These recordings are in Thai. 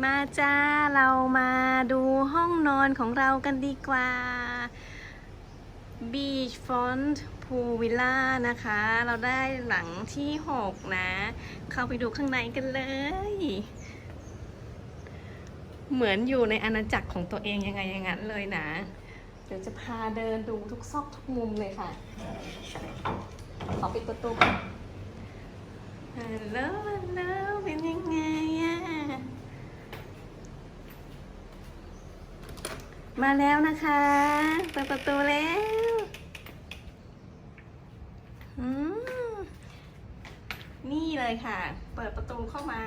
มาจ้า เรามาดูห้องนอนของเรากันดีกว่า Beach Front Pool Villa นะคะ เราได้หลังที่ 6 นะ เข้าไปดูข้างในกันเลย เหมือนอยู่ในอาณาจักรของตัวเองยังไงอย่างนั้นเลยนะ เดี๋ยวจะพาเดินดูทุกซอกทุกมุมเลยค่ะ ขอปิดประตูก่อนฮัลโหลฮัลโหลเป็นยังไงอะ มาแล้วนะคะเปิดประตูแล้วนี่เลยค่ะ เปิดประตูเข้ามา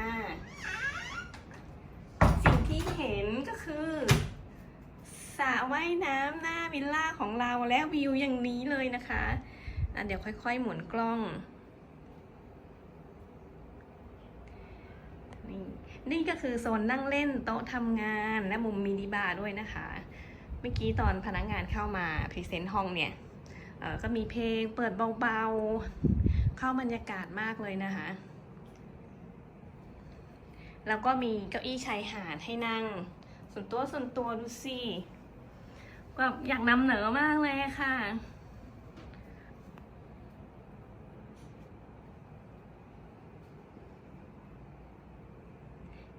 สิ่งที่เห็นก็คือสระว่ายน้ำหน้าวิลล่าของเราและวิวอย่างนี้เลยนะคะะเดี๋ยวค่อยๆ หมุนกล้อง นี่ก็คือโซนนั่งเล่นโต๊ะทำงานและมุมมินิบาร์ด้วยนะคะ เมื่อกี้ตอนพนักงานเข้ามาพรีเซนต์ห้องเนี่ยก็มีเพลงเปิดเบาๆ เข้าบรรยากาศมากเลยนะคะ แล้วก็มีเก้าอี้ชายหาดให้นั่ง ส่วนตัวส่วนตัวดูสิแบบอยากนำเหนอมากเลยค่ะ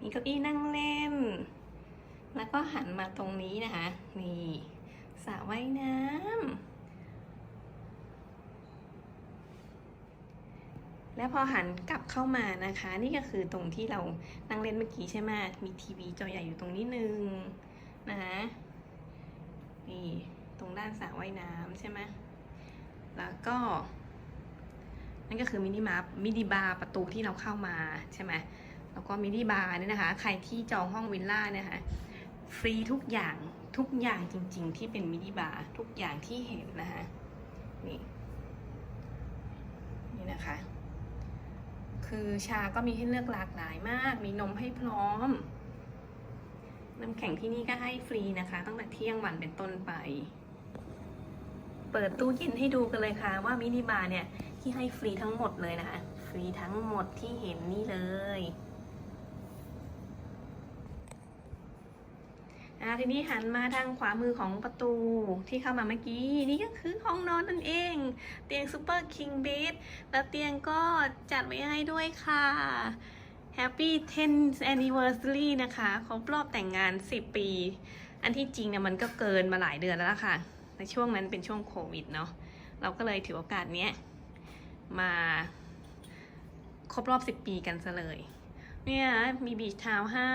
มีเก้าอี้นั่งเล่น แล้วก็หันมาตรงนี้นะคะ นี่สระว่ายน้ำ แล้วพอหันกลับเข้ามานะคะ นี่ก็คือตรงที่เรานั่งเล่นเมื่อกี้ใช่ไหมมีทีวีจอใหญ่อยู่ตรงนี้นึงนะคะนี่ตรงด้านสระว่ายน้ำใช่ไหมแล้วก็นั่นก็คือมินิมาร์มินิบาร์ประตูที่เราเข้ามาใช่ไหม แล้วก็มินิบาร์เนี่ยนะคะ ใครที่จองห้องวิลล่าเนี่ยนะคะฟรีทุกอย่างทุกอย่างจริง ๆ ที่เป็นมินิบาร์ทุกอย่างที่เห็นนะคะนี่นี่นะคะ คือชาก็มีให้เลือกหลากหลายมาก มีนมให้พร้อมน้ำแข็งที่นี่ก็ให้ฟรีนะคะ ตั้งแต่เที่ยงวันเป็นต้นไป เปิดตู้เย็นให้ดูกันเลยค่ะ ว่ามินิบาร์เนี่ยที่ให้ฟรีทั้งหมดเลยนะคะ ฟรีทั้งหมดที่เห็นนี่เลย อ่าทีนี้หันมาทางขวามือของประตูที่เข้ามาเมื่อกี้ นี่ก็คือห้องนอนนั่นเอง เตียงซูเปอร์คิงเบดแล้วเตียงก็จัดไว้ให้ด้วยค่ะ Happy 10th Anniversary นะคะครบรอบแต่งงาน 10 ปี อันที่จริงเนี่ยมันก็เกินมาหลายเดือนแล้วล่ะค่ะในช่วงนั้นเป็นช่วงโควิดเนาะเราก็เลยถือโอกาสเนี้ยมาครบรอบ 10 ปีกันซะเลย เนี่ยมีบีชท้าให้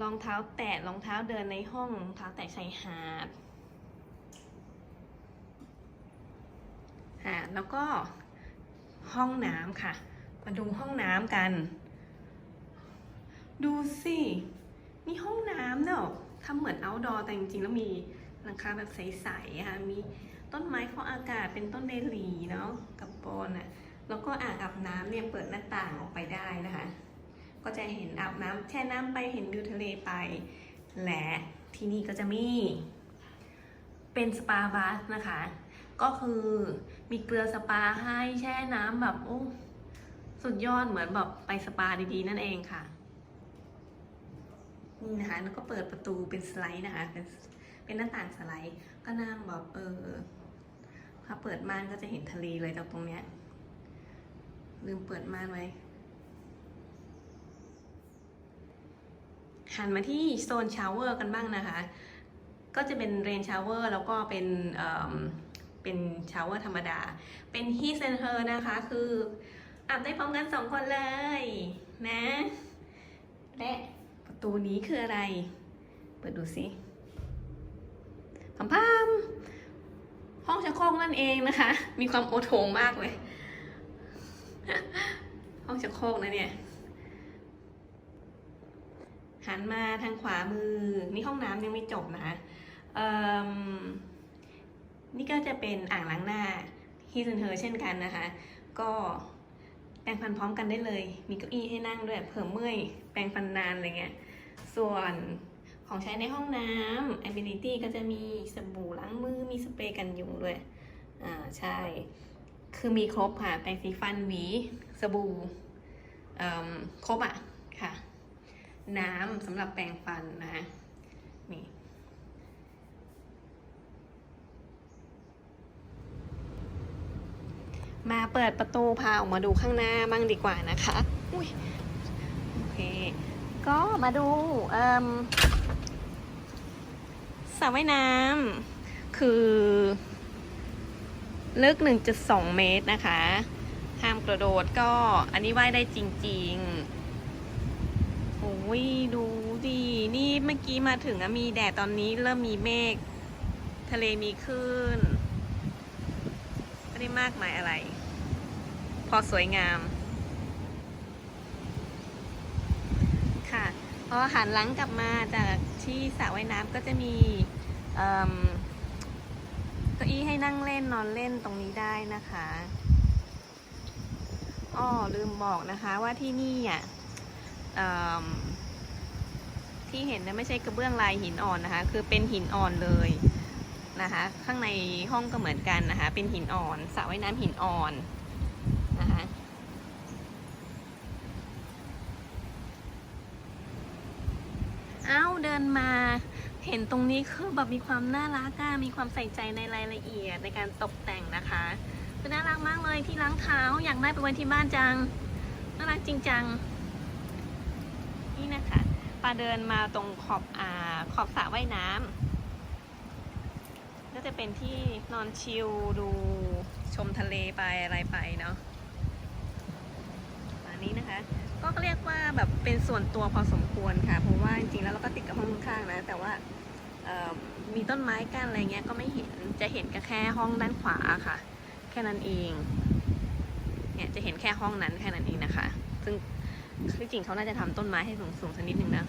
รองเท้าแตะรองเท้าเดินในห้องรองเท้าแตะชายหาดอ่าแล้วก็ห้องน้ำค่ะ มาดูห้องน้ำกัน ดูสินี่ห้องน้ำเนาะทำเหมือน outdoor แต่จริงๆ แล้วมีหลังคาแบบใสๆอะค่ะมีต้นไม้ฟอกอากาศเป็นต้นเดลีเนาะกับโปนอะแล้วก็อ่างอาบน้ำเนี่ยเปิดหน้าต่างออกไปได้นะคะ ก็จะเห็นอาบน้ำแช่น้ำไปเห็นวิวทะเลไป และที่นี่ก็จะมี เป็นสปาบาสนะคะ ก็คือมีเกลือสปาให้แช่น้ำแบบโอ้สุดยอดเหมือนแบบไปสปาดีๆนั่นเองค่ะนี่นะคะแล้วก็เปิดประตูเป็นสไลด์นะคะ เป็นเป็นหน้าต่างสไลด์ ก็น่าแบบเออถ้าเปิดม่านก็จะเห็นทะเลเลยจากตรงเนี้ยลืมเปิดม่านไว้ หันมาที่โซนชาวเวอร์กันบ้างนะคะ ก็จะเป็นเรนชาวเวอร์แล้วก็เป็นเเป็นชาวเวอร์ธรรมดา เป็นฮีเซนเ her นะคะ คืออาบได้พร้อมกันสองคนเลยนะ และประตูนี้คืออะไร เปิดดูสิพัมพามห้องชักโครกนั่นเองนะคะ มีความโอโถงมากเลย ห้องชักโครกนะเนี่ย หันมาทางขวามือ นี่ห้องน้ำยังไม่จบนะคะนี่ก็จะเป็นอ่างล้างหน้าฮีซันเธอเช่นกันนะคะ ก็แปรงฟันพร้อมกันได้เลย มีเก้าอี้ให้นั่งด้วยเผื่อเมื่อยแปรงฟันนานอะไรเงี้ย ส่วนของใช้ในห้องน้ำ Ability ก็จะมีสบู่ล้างมือ มีสเปรย์กันยุงด้วย อ่า ใช่ คือมีครบค่ะ แปรงสีฟันหวี สบู่ครบอะ ค่ะ น้ำสำหรับแปรงฟันนะนี่มาเปิดประตูพาออกมาดูข้างหน้าบ้างดีกว่านะคะอุ้ยโอเค ก็มาดูเอิ่มสระว่ายน้ำคือลึก 1.2 เมตรนะคะห้ามกระโดดก็อันนี้ว่ายได้จริง ๆ ดูดินี่เมื่อกี้มาถึงมีแดดตอนนี้เริ่มมีเมฆทะเลมีคลื่นไม่ได้มากมายอะไร พอสวยงาม ค่ะพอหันหลังกลับมาจากที่สระว่ายน้ำก็จะมีเก้าอี้ให้นั่งเล่นนอนเล่นตรงนี้ได้นะคะอ้อลืมบอกนะคะว่าที่นี่อะ ที่เห็นนะไม่ใช่กระเบื้องลายหินอ่อนนะคะ คือเป็นหินอ่อนเลยนะคะ ข้างในห้องก็เหมือนกันนะคะ เป็นหินอ่อนสระว่ายน้ำหินอ่อนนะคะเอ้าเดินมาเห็นตรงนี้คือแบบมีความน่ารักอะมีความใส่ใจในรายละเอียดในการตกแต่งนะคะคือน่ารักมากเลยที่ล้างเท้าอยากได้ไปไว้ที่บ้านจังน่ารักจริงจัง นี่นะคะปาเดินมาตรงขอบอ่าขอบสระว่ายน้ำก็จะเป็นที่นอนชิลดูชมทะเลไปอะไรไปเนาะอันนี้นะคะ ก็เรียกว่าแบบเป็นส่วนตัวพอสมควรค่ะ เพราะว่าจริงๆแล้วเราก็ติดกับห้องข้างนะ แต่ว่ามีต้นไม้กันอะไรเงี้ยก็ไม่เห็นจะเห็นก็แค่ห้องด้านขวาค่ะ แค่นั้นเองเนี่ยจะเห็นแค่ห้องนั้นแค่นั้นเองนะคะ ซึ่ง ที่จริงเขาน่าจะทำต้นไม้ให้สูงๆสักนิดนึงนะ